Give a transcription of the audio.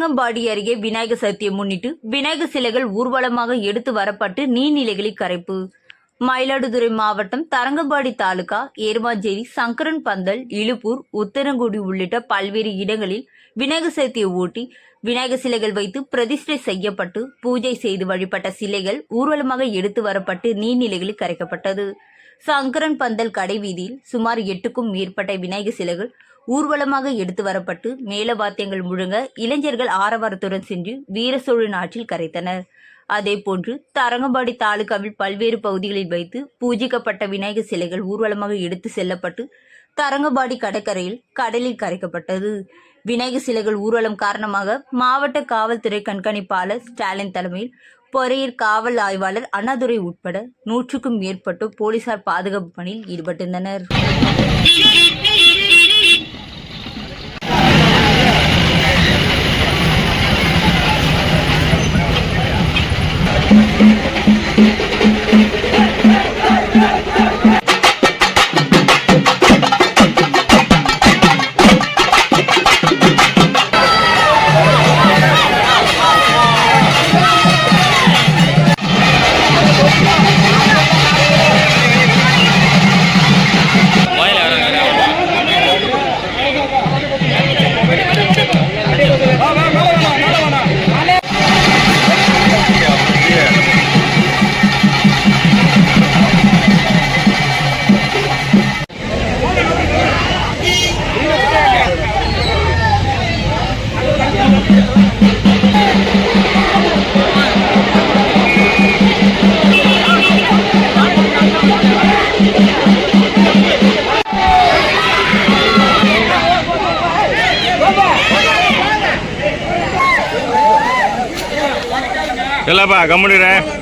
தரங்கம்பாடி அருகே விநாயகர் சதுர்த்தியை முன்னிட்டு விநாயகர் சிலைகள் ஊர்வலமாக எடுத்து வரப்பட்டு நீர்நிலைகளில் கரைப்பு. மயிலாடுதுறை மாவட்டம் தரங்கம்பாடி தாலுகா ஏர்வாஞ்சேரி சங்கரன் பந்தல் இழுப்பூர் உத்தரங்குடி உள்ளிட்ட பல்வேறு இடங்களில் விநாயகர் சதுர்த்தியை ஓட்டி விநாயகர் சிலைகள் வைத்து பிரதிஷ்டை செய்யப்பட்டு பூஜை செய்து வழிபட்ட சிலைகள் ஊர்வலமாக எடுத்து வரப்பட்டு நீர்நிலைகளில் கரைக்கப்பட்டது. சங்கரன் பந்தல் கடைவீதியில் சுமார் எட்டுக்கும் மேற்பட்ட விநாயகர் சிலைகள் ஊர்வலமாக எடுத்து வரப்பட்டு மேலவாத்தியங்கள் முழுங்க இளைஞர்கள் ஆரவாரத்துடன் சென்று வீரசோழன் ஆற்றில் கரைத்தனர். அதேபோன்று தரங்கம்பாடி தாலுகாவில் பல்வேறு பகுதிகளில் வைத்து பூஜிக்கப்பட்ட விநாயகர் சிலைகள் ஊர்வலமாக எடுத்து செல்லப்பட்டு தரங்கம்பாடி கடற்கரையில் கடலில் கரைக்கப்பட்டது. விநாயகர் சிலைகள் ஊர்வலம் காரணமாக மாவட்ட காவல்துறை கண்காணிப்பாளர் ஸ்டாலின் தலைமையில் பொறையர் காவல் ஆய்வாளர் அண்ணாதுரை உட்பட நூற்றுக்கும் மேற்பட்டோர் போலீசார் பாதுகாப்பு பணியில் ஈடுபட்டிருந்தனர். ચલા બા ગમડી રહે.